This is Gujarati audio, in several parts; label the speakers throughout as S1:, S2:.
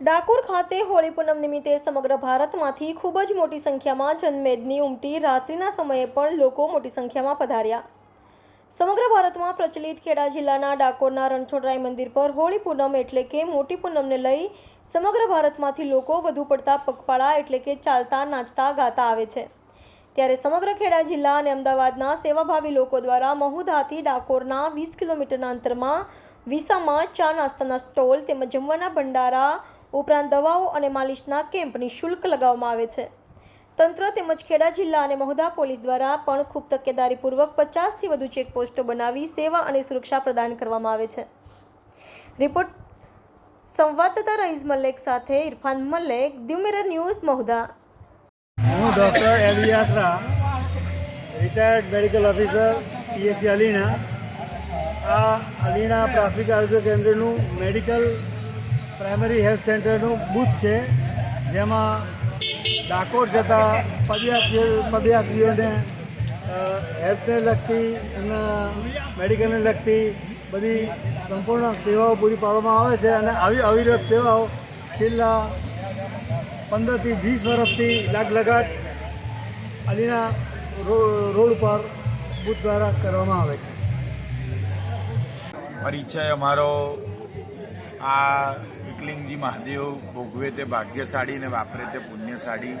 S1: ડાકોર ખાતે હોળી પૂનમ નિમિત્તે સમગ્ર ભારતમાંથી ખૂબ જ મોટી સંખ્યામાં જનમેદની ઉમટી રાત્રિના સમયે પણ લોકો મોટી સંખ્યામાં પધાર્યા. સમગ્ર ભારતમાં પ્રચલિત ખેડા જિલ્લાના ડાકોરના રણછોડરાય મંદિર પર હોળી પૂનમ એટલે કે મોટી પૂનમને લઈ સમગ્ર ભારતમાંથી લોકો વધુ પડતા પગપાળા એટલે કે ચાલતા, નાચતા, ગાતા આવે છે. ત્યારે સમગ્ર ખેડા જિલ્લા અને અમદાવાદના સેવાભાવી લોકો દ્વારા મહુધાથી ડાકોરના વીસ કિલોમીટરના અંતરમાં વિસામાં ચા નાસ્તાના સ્ટોલ તેમજ જમવાના ભંડારા ઉપરાંત દવાઓ અને માલિશના કેમ્પ નિઃશુલ્ક લગાવવામાં આવે છે. તંત્ર તેમજ ખેડા જિલ્લા અને મહુધા પોલીસ દ્વારા પણ ખૂબ તકેદારીપૂર્વક પચાસથી વધુ ચેકપોસ્ટો બનાવી સેવા અને સુરક્ષા પ્રદાન કરવામાં આવે છે. રિપોર્ટ સંવાદદાતા રઈઝ મલ્લેક સાથે Irfan Mallek the Mirror news, Mahudha.
S2: હું doctor Ali Asra retired medical officer PSC Alina. આ અલીણા પ્રાથમિક આરોગ્ય કેન્દ્રનું મેડિકલ પ્રાઇમરી હેલ્થ સેન્ટરનું બૂથ છે, જેમાં ડાકોર જતા પદયાત્રી પદયાત્રીઓને હેલ્થને લગતી એમના મેડિકલને લગતી બધી સંપૂર્ણ સેવાઓ પૂરી પાડવામાં આવે છે અને આવી અવિરત સેવાઓ છેલ્લા પંદરથી વીસ વર્ષથી લાગલગાટ અલીના રો- રોડ પર બુથ દ્વારા કરવામાં આવે છે.
S3: પરિચય અમારો આ વિકલિંગજી મહાદેવ ભોગવે તે ભાગ્યશાળી ને વાપરે તે પુણ્યશાળી,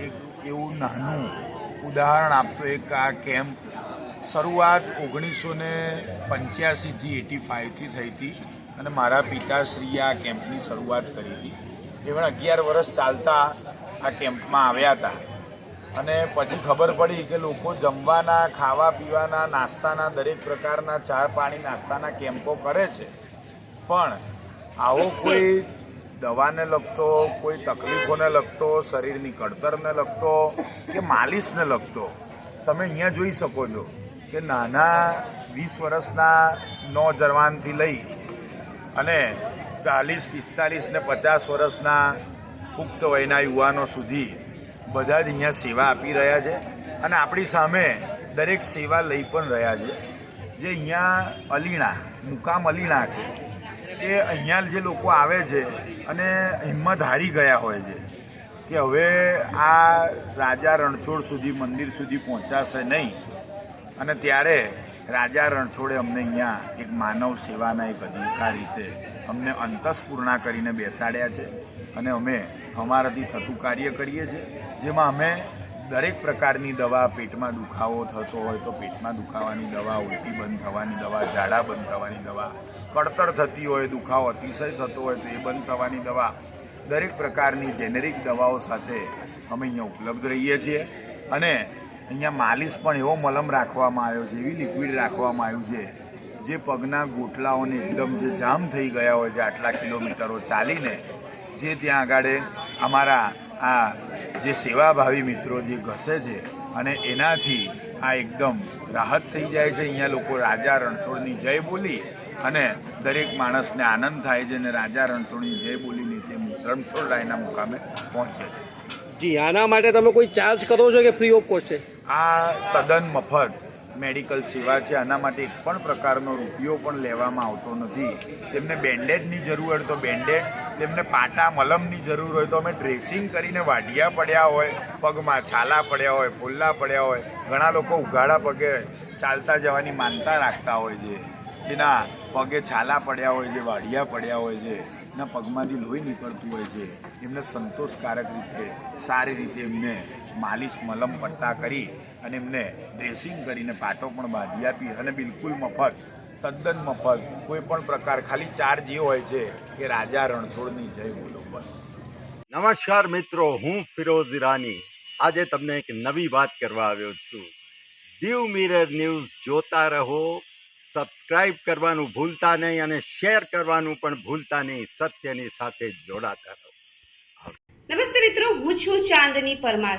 S3: એક એવું નાનું ઉદાહરણ આપતો એક આ કેમ્પ શરૂઆત ઓગણીસો ને પંચ્યાસીથી એટી ફાઇવથી થઈ હતી અને મારા પિતાશ્રીએ આ કેમ્પની શરૂઆત કરી હતી. એ પણ અગિયાર વર્ષ ચાલતા આ કેમ્પમાં આવ્યા હતા. અને પછી ખબર પડી કે લોકો જમવાના ખાવા પીવાના નાસ્તાના દરેક પ્રકારના ચા પાણી નાસ્તાના કેમ્પો કરે છે. પણ આવો કોઈ દવાને લગતો, કોઈ તકલીફોને લગતો, શરીરની કડતરને લગતો કે માલિશને લગતો, તમે અહીંયા જોઈ શકો છો કે નાના વીસ વર્ષના નોજવાનથી લઈ અને ચાલીસ, પિસ્તાલીસ ને પચાસ વર્ષના પુખ્ત વયના યુવાનો સુધી બધા જ અહીંયા સેવા આપી રહ્યા છે અને આપણી સામે દરેક સેવા લઈ પણ રહ્યા છે. જે અહીંયા અલીણા, મુકામ અલીણા છે એ અહીંયા જે લોકો આવે છે અને હિંમત હારી ગયા હોય છે, કે હવે આ રાજા રણછોડ સુધી, મંદિર સુધી પહોંચાશે નહીં. અને ત્યારે રાજા રણછોડે અમને અહીંયા એક માનવ સેવાના એક અધિકાર રીતે અમને અંતસ્પૂર્ણા કરીને બેસાડ્યા છે. અને અમે અમારાથી થતું કાર્ય કરીએ છીએ, જેમાં અમે દરેક પ્રકારની દવા પેટમાં દુખાવો થતો હોય તો પેટમાં દુખાવાની દવા, ઉલટી બંધ થવાની દવા, ઝાડા બંધ થવાની દવા, કડતર થતી હોય, દુખાવો અતિશય થતો હોય તો એ બંધ થવાની દવા. દરેક પ્રકારની જેનેરિક દવાઓ સાથે અમે અહીંયા ઉપલબ્ધ રહીએ છીએ અને અહીંયા માલિશ પણ એવો મલમ રાખવામાં આવ્યો છે, એવી લિક્વિડ રાખવામાં આવ્યું છે, જે પગના ગોટલાઓને એકદમ જે જામ થઈ ગયા હોય છે આટલા કિલોમીટરો ચાલીને, જે ત્યાં આગળ અમારા આ જે સેવાભાવી મિત્રો જે ઘસે છે અને એનાથી આ એકદમ રાહત થઈ જાય છે. અહીંયા લોકો રાજા રણછોડની જય બોલી અને દરેક માણસને આનંદ થાય છે અને રાજા રણછોડની જય બોલીને તે રણછોડ રાયના મુકામે પહોંચે છે.
S4: જી આના માટે તમે કોઈ ચાર્જ કરો છો કે ફ્રી ઓફ કોસ્ટ છે?
S3: આ તદ્દન મફત મેડિકલ સેવા છે. આના માટે એક પણ પ્રકારનો રૂપિયો પણ લેવામાં આવતો નથી. તેમને બેન્ડેડની જરૂર તો બેન્ડેડ તેમને પાટા મલમની જરૂર હોય તો અમે ડ્રેસિંગ કરીને વાઢિયા પડ્યા હોય, પગમાં છાલા પડ્યા હોય, ફોલ્લા પડ્યા હોય. ઘણા લોકો ઉઘાડા પગે ચાલતા જવાની માનતા રાખતા હોય છે. જેના પગે છાલા પડ્યા હોય છે, વાઢિયા પડ્યા હોય છે. એના પગમાંથી લોહી નીકળતું હોય છે. એમને સંતોષકારક રીતે, સારી રીતે એમને માલિશ મલમ પટ્ટા કરી અને એમને ડ્રેસિંગ કરીને પાટો પણ બાંધી આપી અને બિલકુલ મફત તદ્દન મફત કોઈ પણ પ્રકાર. ખાલી ચાર જે હોય છે કે રાજા રણછોડની જય બોલો બસ.
S5: નમસ્કાર મિત્રો હું ફિરોઝ ઈરાની. આજે તમને એક નવી વાત કરવા આવ્યો છું. દીવ મિરર ન્યૂઝ જોતા રહો સબસ્ક્રાઇબ કરવાનું ભૂલતા નહીં અને શેર કરવાનું પણ ભૂલતા નહીં. સત્યની સાથે જોડાતા રહો.
S6: નમસ્તે મિત્રો હું છું ચાંદની પરમાર.